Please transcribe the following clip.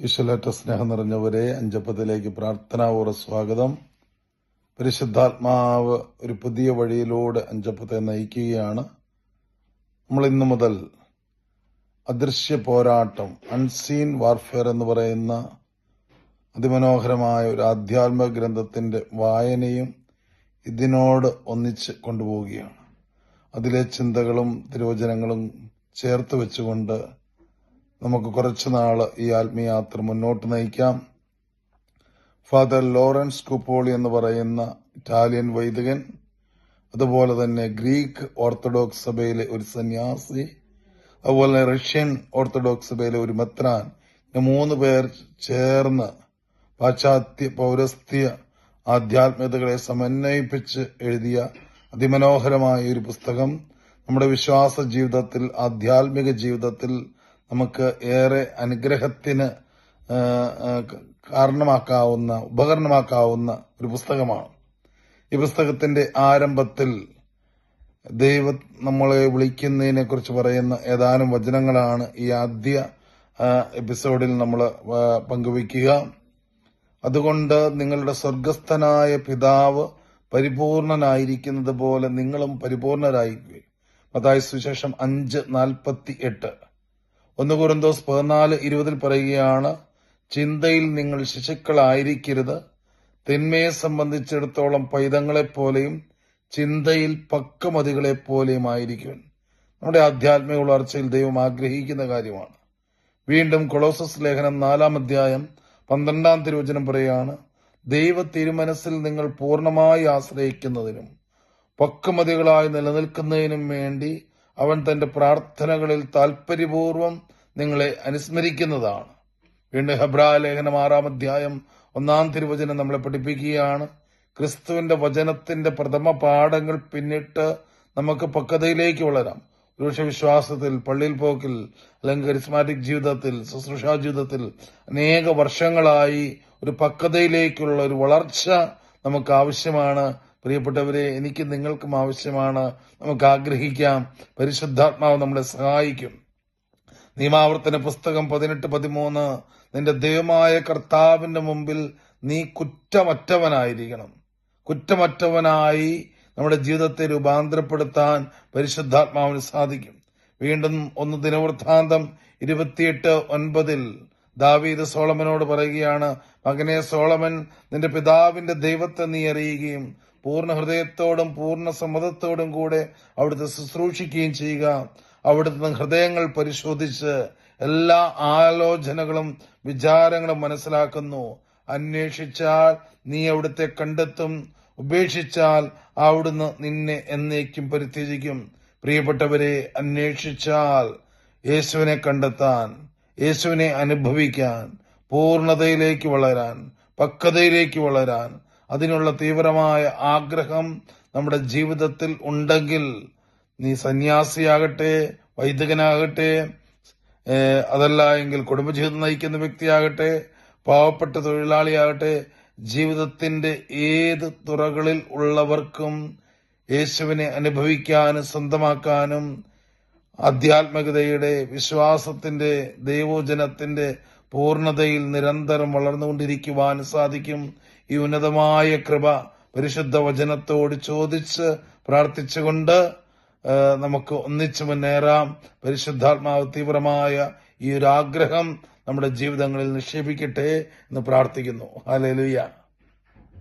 ഈശ്വലേറ്റ സ്നേഹം നിറഞ്ഞവരെ അഞ്ചപ്പത്തിലേക്ക് പ്രാർത്ഥനാപൂർവ സ്വാഗതം. പരിശുദ്ധാത്മാവ് ഒരു പുതിയ വഴിയിലൂടെ അഞ്ചപ്പത്തെ നയിക്കുകയാണ്. നമ്മൾ ഇന്നു മുതൽ അദൃശ്യ പോരാട്ടം അൺസീൻ വാർഫെയർ എന്ന് പറയുന്ന അതിമനോഹരമായ ഒരു ആധ്യാത്മിക ഗ്രന്ഥത്തിന്റെ വായനയും ഇതിനോട് ഒന്നിച്ച് കൊണ്ടുപോവുകയാണ്. അതിലെ ചിന്തകളും തിരുവചനങ്ങളും ചേർത്ത് വെച്ചുകൊണ്ട് നമുക്ക് കുറച്ചു നാൾ ഈ ആത്മീയാത്ര മുന്നോട്ട് നയിക്കാം. ഫാദർ ലോറൻസ് കുപ്പോളി എന്ന് പറയുന്ന ഇറ്റാലിയൻ വൈദികൻ അതുപോലെ തന്നെ ഗ്രീക്ക് ഓർത്തഡോക്സ് സഭയിലെ ഒരു സന്യാസി അതുപോലെ റഷ്യൻ ഓർത്തഡോക്സ് സഭയിലെ ഒരു മെത്രാൻ. മൂന്ന് പേർ ചേർന്ന് പാശ്ചാത്യ പൗരസ്ത്യ ആധ്യാത്മികതകളെ സമന്വയിപ്പിച്ച് എഴുതിയ അതിമനോഹരമായ ഒരു പുസ്തകം. നമ്മുടെ വിശ്വാസ ജീവിതത്തിൽ ആധ്യാത്മിക ജീവിതത്തിൽ നമുക്ക് ഏറെ അനുഗ്രഹത്തിന് കാരണമാക്കാവുന്ന ഉപകരണമാക്കാവുന്ന ഒരു പുസ്തകമാണ്. ഈ പുസ്തകത്തിന്റെ ആരംഭത്തിൽ ദൈവം നമ്മളെ വിളിക്കുന്നതിനെ കുറിച്ച് പറയുന്ന ഏതാനും വചനങ്ങളാണ് ഈ ആദ്യ എപ്പിസോഡിൽ നമ്മൾ പങ്കുവയ്ക്കുക. അതുകൊണ്ട് നിങ്ങളുടെ സ്വർഗസ്ഥനായ പിതാവ് പരിപൂർണനായിരിക്കുന്നത് പോലെ നിങ്ങളും പരിപൂർണരായിരിക്കും മതായ സുശേഷം അഞ്ച് നാൽപ്പത്തി എട്ട് ഒന്ന് കുറുന്തോസ് പതിനാല് ഇരുപതിൽ പറയുകയാണ് ചിന്തയിൽ നിങ്ങൾ ശിശുക്കളായിരിക്കരുത്. തിന്മയെ സംബന്ധിച്ചിടത്തോളം പൈതങ്ങളെപ്പോലെയും ചിന്തയിൽ പക്വമതികളെപ്പോലെയും ആയിരിക്കും നമ്മുടെ ആധ്യാത്മിക വളർച്ചയിൽ ദൈവം ആഗ്രഹിക്കുന്ന കാര്യമാണ്. വീണ്ടും കൊളോസസ് ലേഖനം നാലാം അധ്യായം പന്ത്രണ്ടാം തിരുവചനം പറയുകയാണ് ദൈവ തിരുമനസ്സിൽ നിങ്ങൾ പൂർണമായി ആശ്രയിക്കുന്നതിനും പക്വമതികളായി നിലനിൽക്കുന്നതിനും വേണ്ടി അവൻ തന്റെ പ്രാർത്ഥനകളിൽ താൽപര്യപൂർവം നിങ്ങളെ അനുസ്മരിക്കുന്നതാണ്. വീണ്ടും ഹെബ്രാ ലേഖനം ആറാം അധ്യായം ഒന്നാം തിരുവചനം നമ്മളെ പഠിപ്പിക്കുകയാണ്. ക്രിസ്തുവിന്റെ വചനത്തിന്റെ പ്രഥമ പാഠങ്ങൾ പിന്നിട്ട് നമുക്ക് പക്വതയിലേക്ക് വളരാം. പുരുഷ വിശ്വാസത്തിൽ പള്ളിയിൽ പോക്കിൽ അല്ലെങ്കിൽ കരിസ്മാറ്റിക് ജീവിതത്തിൽ ശുശ്രൂഷാ ജീവിതത്തിൽ അനേക വർഷങ്ങളായി ഒരു പക്വതയിലേക്കുള്ള ഒരു വളർച്ച നമുക്ക് ആവശ്യമാണ്. പ്രിയപ്പെട്ടവരെ എനിക്ക് നിങ്ങൾക്കും ആവശ്യമാണ്. നമുക്ക് ആഗ്രഹിക്കാം. പരിശുദ്ധാത്മാവ് നമ്മളെ സഹായിക്കും. നിയമാവർത്തന പുസ്തകം പതിനെട്ട് പതിമൂന്ന്. നിന്റെ ദൈവമായ കർത്താവിന്റെ മുമ്പിൽ നീ കുറ്റമറ്റവനായിരിക്കണം. കുറ്റമറ്റവനായി നമ്മുടെ ജീവിതത്തെ രൂപാന്തരപ്പെടുത്താൻ പരിശുദ്ധാത്മാവിന് സാധിക്കും. വീണ്ടും ഒന്ന് ദിനവൃത്താന്തം ഇരുപത്തിയെട്ട് ഒൻപതിൽ ദാവീദ് സോളമനോട് പറയുകയാണ് മകനെ സോളമൻ നിന്റെ പിതാവിന്റെ ദൈവത്തെ നീ അറിയുകയും പൂർണ ഹൃദയത്തോടും പൂർണ സമ്മതത്തോടും കൂടെ അവിടുത്തെ ശുശ്രൂഷിക്കുകയും ചെയ്യുക. അവിടുത്തെ ഹൃദയങ്ങൾ പരിശോധിച്ച് എല്ലാ ആലോചനകളും വിചാരങ്ങളും മനസ്സിലാക്കുന്നു. അന്വേഷിച്ചാൽ നീ അവിടുത്തെ കണ്ടെത്തും. ഉപേക്ഷിച്ചാൽ അവിടുന്ന് നിന്നെ എന്നേക്കും പരിത്യജിക്കും. പ്രിയപ്പെട്ടവരെ അന്വേഷിച്ചാൽ യേശുവിനെ കണ്ടെത്താൻ യേശുവിനെ അനുഭവിക്കാൻ പൂർണതയിലേക്ക് വളരാൻ പക്വതയിലേക്ക് വളരാൻ അതിനുള്ള തീവ്രമായ ആഗ്രഹം നമ്മുടെ ജീവിതത്തിൽ ഉണ്ടെങ്കിൽ നീ സന്യാസിയാകട്ടെ വൈദികനാകട്ടെ അതല്ല എങ്കിൽ കുടുംബജീവിതം നയിക്കുന്ന വ്യക്തിയാകട്ടെ പാവപ്പെട്ട തൊഴിലാളിയാകട്ടെ ജീവിതത്തിന്റെ ഏത് തുറകളിൽ ഉള്ളവർക്കും യേശുവിനെ അനുഭവിക്കാനും സ്വന്തമാക്കാനും ആധ്യാത്മികതയുടെ വിശ്വാസത്തിന്റെ ദൈവോജനത്തിന്റെ പൂർണതയിൽ നിരന്തരം വളർന്നുകൊണ്ടിരിക്കുവാൻ സാധിക്കും. ഈ ഉന്നതമായ കൃപ പരിശുദ്ധ വചനത്തോട് ചോദിച്ച് പ്രാർത്ഥിച്ചുകൊണ്ട് നമുക്ക് ഒന്നിച്ചു മുന്നേറാം. പരിശുദ്ധാത്മാവ് തീവ്രമായ ഈ ഒരു ആഗ്രഹം നമ്മുടെ ജീവിതങ്ങളിൽ നിക്ഷേപിക്കട്ടെ എന്ന് പ്രാർത്ഥിക്കുന്നു. ഹല്ലേലൂയ.